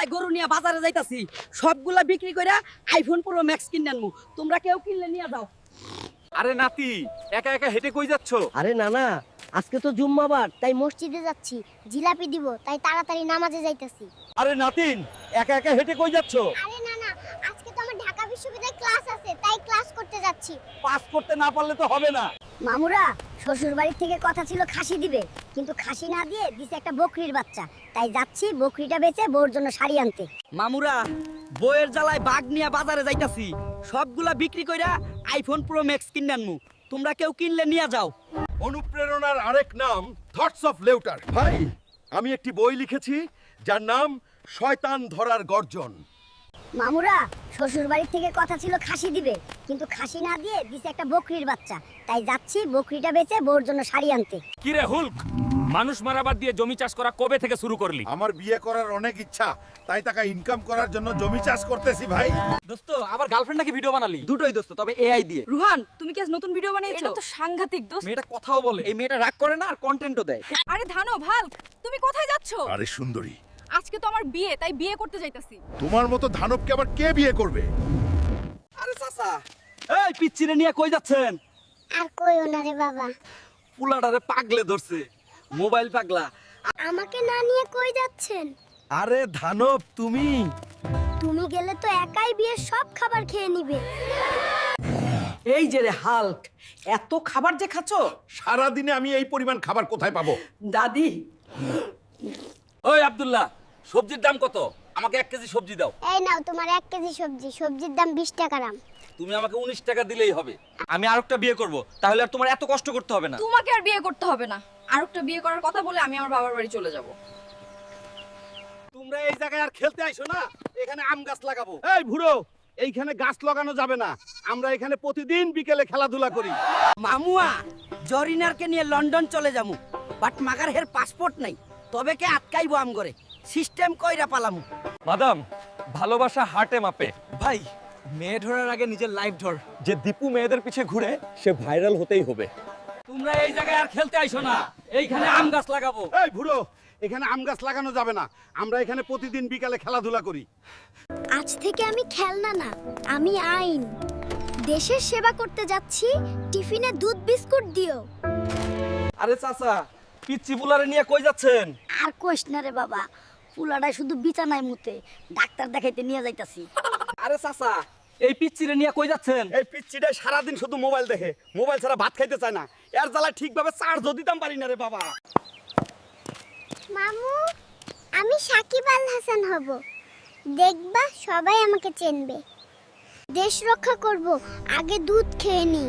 জ্বালায় গরু নিয়ে বাজারে যাইতাছি সবগুলা বিক্রি কইরা আইফোন প্রো ম্যাক্স কিনে আনমু। তোমরা কেউ কিনলে নিয়ে যাও। আরে নাতি একা একা হেঁটে কই যাচ্ছ? আরে না না আজকে তো জুম্মাবার তাই মসজিদে যাচ্ছি জিলাপি দিব তাই তাড়াতাড়ি নামাজে যাইতেছি। আরে নাতিন একা একা হেঁটে কই যাচ্ছ? আরে না না আজকে তো আমার ঢাকা বিশ্ববিদ্যালয়ে ক্লাস আছে তাই ক্লাস করতে যাচ্ছি। পাস করতে না পারলে তো হবে না। মামুরা শ্বশুর বাড়ির থেকে কথা ছিল খাসি দিবে। কিন্তু খাসি না দিয়ে দিছে একটা বকরির বাচ্চা। তাই যাচ্ছি বকরিটা বেচে বউর জন্য শাড়ি আনতে। মামুরা বইয়ের জ্বালায় বাঘ নিয়ে বাজারে যাইতাছি। সবগুলা বিক্রি কইরা আইফোন প্রো ম্যাক্স কিনে আনমু। তোমরা কেউ কিনলে নিয়ে যাও। অনুপ্রেরণার আরেক নাম থটস অফ লেউটার ভাই আমি একটি বই লিখেছি যার নাম শয়তান ধরার গর্জন মামুরা শ্বশুর বাড়ির থেকে কথা ছিল খাসি দিবে। কিন্তু খাসি না দিয়ে দিছে একটা বকরির বাচ্চা। তাই যাচ্ছি বকরিটা বেচে বউর জন্য শাড়ি আনতে। কিরে হুলক? মানুষ মারাবার দিয়ে জমি চাষ করা কবে থেকে শুরু করলি? আমার বিয়ে করার অনেক ইচ্ছা তাই টাকা ইনকাম করার জন্য জমি চাষ করতেছি ভাই। দোস্ত আবার গার্লফ্রেন্ড নাকি ভিডিও বানালি? দুটোই দোস্ত তবে এআই দিয়ে। রুহান তুমি কি আজ নতুন ভিডিও বানিয়েছো? এটা তো সাংঘাতিক দোস্ত। মেয়েটা কথাও বলে। এই মেয়েটা রাগ করে না আর কন্টেন্টও দেয়। আরে ধানো ভালো তুমি কোথায় যাচ্ছো? আরে সুন্দরী আজকে তো আমার বিয়ে তাই বিয়ে করতে যাইতাছি। তোমার মতো ধানবকে আবার কে বিয়ে করবে? আরে চাচা। এই পিচ্চিরে নিয়ে কই যাচ্ছেন? আর কই ওনারে বাবা। পুলাটারে পাগলে ধরছে। মোবাইল পাগলা। আমাকে না নিয়ে কই যাচ্ছেন? আরে ধানব তুমি? তুমি গেলে তো একাই বিয়ে সব খাবার খেয়ে নিবে। এই যে রে হাল্ক এত খাবার যে খাচ্ছ? সারা দিনে আমি এই পরিমাণ খাবার কোথায় পাবো? দাদি। ওই আব্দুল্লাহ সবজির দাম কত? আমাকে এক কেজি সবজি দাও। এই নাও তোমার এক কেজি সবজি। সবজির দাম বিশ টাকা দাম তুমি আমাকে উনিশ টাকা দিলেই হবে। আমি আরেকটা বিয়ে করব তাহলে আর তোমার এত কষ্ট করতে হবে না। তোমাকে আর বিয়ে করতে হবে না। আর একটা বিয়ে করার কথা বলে আমি আমার বাবার বাড়ি চলে যাব। তোমরা এই জায়গায় আর খেলতে আইছো না এখানে আম গাছ লাগাবো। এই ভুরো এইখানে গাছ লাগানো যাবে না। আমরা এখানে প্রতিদিন বিকেলে খেলাধুলা করি। মামুয়া জরিনারকে নিয়ে লন্ডন চলে যামু বাট মাগার হের পাসপোর্ট নাই। তবে কে আটকাইবো আম করে সিস্টেম কইরা পালামু। মাদাম ভালোবাসা হাটে মাপে। ভাই মেয়ে ধরার আগে নিজের লাইফ ধর। যে দীপু মেয়েদের পিছে ঘুরে সে ভাইরাল হতেই হবে। তোমরা এই জায়গায় আর খেলতে আইছো না। এইখানে আম গাছ লাগাবো। এই ভুরো এখানে আম গাছ লাগানো যাবে না। আমরা এখানে প্রতিদিন বিকালে খেলাধুলা করি। আজ থেকে আমি খেলনা না আমি আইন। দেশের সেবা করতে যাচ্ছি টিফিনে দুধ বিস্কুট দিও। আরে চাচা পিচ্চি বুলারে নিয়ে কই যাচ্ছেন? আর কোষ না রে বাবা পুলাটাই শুধু বিছানায় মুতে ডাক্তার দেখাইতে নিয়ে যাইতাছি। আরে চাচা এই পিচ্চিরে নিয়ে কই যাচ্ছেন? এই পিচ্ছিটা সারাদিন শুধু মোবাইল দেখে মোবাইল ছাড়া ভাত খাইতে চায় না। এর জ্বালা ঠিকভাবে চার্জও দিতাম পারি না রে বাবা। মামু আমি সাকিব আল হাসান হব। দেখবা সবাই আমাকে চেনবে। দেশ রক্ষা করব আগে দুধ খেয়ে নি